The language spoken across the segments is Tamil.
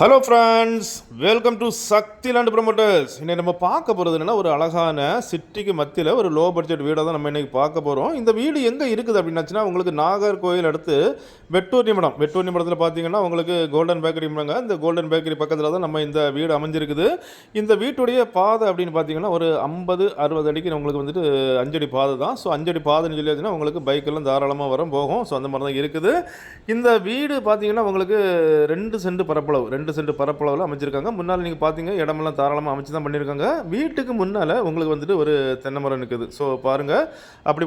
Hello friends welcome to Sakthi Land Promoters இன்னைக்கு நம்ம பார்க்க போகிறது என்னென்னா ஒரு அழகான சிட்டிக்கு மத்தியில் ஒரு லோ பட்ஜெட் வீடாக தான் நம்ம இன்றைக்கி பார்க்க போகிறோம் இந்த வீடு எங்கே இருக்குது அப்படின்னாச்சுன்னா உங்களுக்கு நாகர்கோயில் அடுத்து வெட்டூர் நிமிடம் வெட்டூர் நிமிடத்தில் பார்த்தீங்கன்னா உங்களுக்கு கோல்டன் பேக்கரி நிமிடங்க இந்த கோல்டன் பேக்கரி பக்கத்தில் தான் நம்ம இந்த வீடு அமைஞ்சிருக்குது. இந்த வீட்டுடைய பாதை அப்படின்னு பார்த்தீங்கன்னா ஒரு ஐம்பது அறுபது அடிக்கு உங்களுக்கு வந்துட்டு அஞ்சடி பாதை தான். ஸோ அஞ்சடி பாதைன்னு சொல்லியாச்சுன்னா உங்களுக்கு பைக்கெல்லாம் தாராளமாக வரும் போகும். ஸோ அந்த மாதிரி தான் இருக்குது. இந்த வீடு பார்த்தீங்கன்னா உங்களுக்கு ரெண்டு சென்ட் பரப்பளவு ரெண்டு சென்ட் பரப்பளவில் அமைச்சிருக்காங்க முன்னால் நீங்கள் பார்த்தீங்க இடமெல்லாம் தாராளமாக அமைச்சு தான் பண்ணியிருக்காங்க வீட்டுக்கு முன்னால் உங்களுக்கு வந்துட்டு ஒரு தென்னை மரம் நிற்குது ஸோ பாருங்கள் அப்படி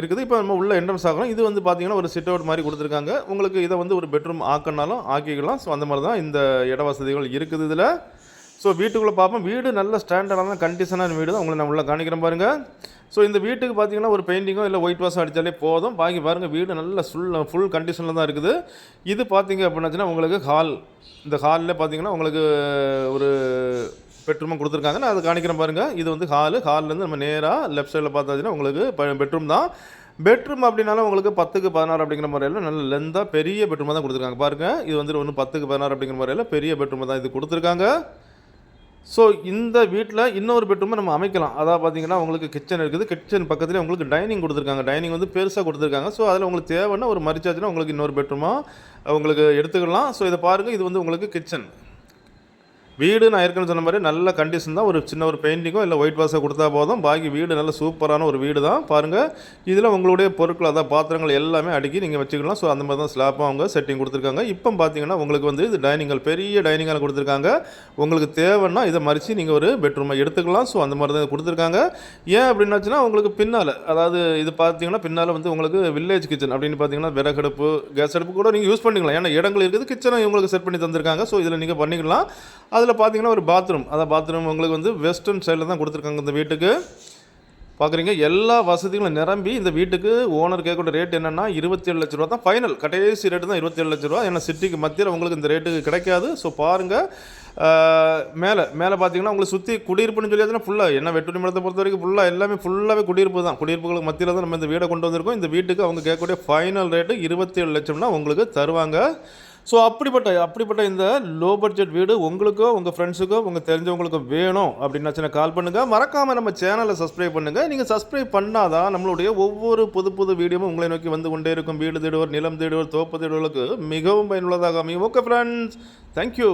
இருக்குது. இப்போ நம்ம உள்ள என்ட்ரன்ஸ் ஆகணும். இது வந்து பார்த்தீங்கன்னா ஒரு சிட் அவுட் மாதிரி கொடுத்துருக்காங்க. உங்களுக்கு இதை வந்து ஒரு பெட்ரூம் ஆக்கினாலும் ஆக்கிக்கலாம். ஸோ அந்த மாதிரி தான் இந்த இட வசதிகள் இருக்குது இதில். ஸோ வீட்டுக்குள்ளே பார்ப்போம். வீடு நல்ல ஸ்டாண்டர்டான கண்டிஷனான வீடு தான். உங்களை நான் உள்ளே காணிக்கிறேன் பாருங்கள் ஸோ இந்த வீட்டுக்கு பார்த்தீங்கன்னா ஒரு பெயிண்டிங்கோ இல்லை ஒயிட் வாஷ் அடித்தாலே போதும். பாக்கி பாருங்கள் வீடு நல்ல ஃபுல் ஃபுல் கண்டிஷனில் தான் இருக்குது. இது பார்த்தீங்க அப்படின்னாச்சுன்னா உங்களுக்கு ஹால் இந்த ஹாலில் பார்த்தீங்கன்னா உங்களுக்கு ஒரு பெட்ரூமும் கொடுத்துருக்காங்க. நான் அதை காணிக்கிறேன் பாருங்கள் இது வந்து ஹாலு ஹால்லேருந்து நம்ம நேராக லெஃப்ட் சைடில் பார்த்தாச்சுன்னா உங்களுக்கு பெட்ரூம் தான். பெட்ரூம் அப்படின்னாலும் உங்களுக்கு பத்துக்கு பதினாறு அப்படிங்கிற முறையில் நல்ல லெந்தாக பெரிய பெட்ரூமாக தான் கொடுத்துருக்காங்க. பாருங்கள் இது வந்து ஒன்று பத்துக்கு பதினாறு அப்படிங்கிற முறையில் பெரிய பெட்ரூமாக தான் இது கொடுத்துருக்காங்க. ஸோ இந்த வீட்டில் இன்னொரு பெட்ரூமை நம்ம அமைக்கலாம். அதாவது பார்த்தீங்கன்னா உங்களுக்கு கிச்சன் இருக்குது. கிச்சன் பக்கத்துலேயே உங்களுக்கு டைனிங் கொடுத்துருக்காங்க. டைனிங் வந்து பெருசாக கொடுத்துருக்காங்க. ஸோ அதில் உங்களுக்கு தேவைன்னா ஒரு மரிச்சாச்சுன்னா உங்களுக்கு இன்னொரு பெட்ரூமாக உங்களுக்கு எடுத்துக்கலாம். ஸோ இதை பாருங்கள் இது வந்து உங்களுக்கு கிச்சன் வீடு நான் ஏற்கனவே சொன்ன மாதிரி நல்ல கண்டிஷன் தான். ஒரு சின்ன ஒரு பெயிண்டிங்கோ இல்லை ஒயிட் வாஷோ கொடுத்தா போதும். பாக்கி வீடு நல்ல சூப்பரான ஒரு வீடு தான். பாருங்கள் இதில் உங்களுடைய பொருட்கள் அதான் பாத்திரங்கள் எல்லாமே அடுக்கி நீங்கள் வச்சுக்கலாம். ஸோ அந்த மாதிரி தான் ஸ்லாப்பாக அவங்க செட்டிங் கொடுத்துருக்காங்க. இப்போ பார்த்தீங்கன்னா உங்களுக்கு வந்து இது டைனிங்கள் பெரிய டைனிங்கால் கொடுத்துருக்காங்க. உங்களுக்கு தேவைன்னா இதை மறித்து நீங்கள் ஒரு பெட்ரூமை எடுத்துக்கலாம். ஸோ அந்த மாதிரி தான் கொடுத்துருக்காங்க. ஏன் அப்படின்னாச்சுன்னா உங்களுக்கு பின்னால் அதாவது இது பார்த்தீங்கன்னா பின்னால் வந்து உங்களுக்கு வில்லேஜ் கிச்சன் அப்படின்னு பார்த்தீங்கன்னா விறகடுப்பு கேஸ் அடுப்பு கூட நீங்கள் யூஸ் பண்ணிக்கலாம். ஏன்னா இடங்கள் இருக்குது கிச்சனை உங்களுக்கு செட் பண்ணி தந்திருக்காங்க. ஸோ இதில் நீங்கள் பண்ணிக்கலாம். அதில் பார்த்தீங்கன்னா ஒரு பாத்ரூம் அதான் பாத்ரூம் உங்களுக்கு வந்து வெஸ்டர்ன் சைடில் தான் கொடுத்துருக்காங்க இந்த வீட்டுக்கு. பார்க்குறீங்க எல்லா வசதிகளும் நிரம்பி இந்த வீட்டுக்கு ஓனர் கேட்கக்கூடிய ரேட் என்னன்னா இருபத்தேழு லட்ச ரூபா தான். ஃபைனல் கடைசி ரேட்டு தான் இருபத்தேழு லட்ச ரூபா. ஏன்னா சிட்டிக்கு மத்தியில் உங்களுக்கு இந்த ரேட்டுக்கு கிடைக்காது. ஸோ பாருங்கள் மேலே மேலே பார்த்தீங்கன்னா உங்களுக்கு சுற்றி குடியிருப்புன்னு சொல்லியாச்சுன்னா ஃபுல்லாக என்ன வெட்டுணி மடத்தை பொறுத்த வரைக்கும் ஃபுல்லாக எல்லாமே ஃபுல்லாகவே குடியிருப்பு தான். குடியிருப்புகளுக்கு மத்தியில் தான் நம்ம இந்த வீடை கொண்டு வந்திருக்கோம். இந்த வீட்டுக்கு அவங்க கேட்கக்கூடிய ஃபைனல் ரேட்டு இருபத்தேழு லட்சம்னா உங்களுக்கு தருவாங்க. ஸோ அப்படிப்பட்ட அப்படிப்பட்ட இந்த லோ பட்ஜெட் வீடு உங்களுக்கோ உங்கள் ஃப்ரெண்ட்ஸுக்கோ உங்கள் தெரிஞ்சவங்களுக்கோ வேணும் அப்படின்னாச்சுன்னா கால் பண்ணுங்கள் மறக்காமல் நம்ம சேனலை சப்ஸ்கிரைப் பண்ணுங்கள் நீங்கள் சப்ஸ்கிரைப் பண்ணாதான் நம்மளுடைய ஒவ்வொரு புது புது வீடியோவும் உங்களை நோக்கி வந்து கொண்டே இருக்கும். வீடு தேடுவோர் நிலம் தேடுவோர் தோப்பு தேடுவோருக்கு மிகவும் பயனுள்ளதாக அமையும். Okay friends thank you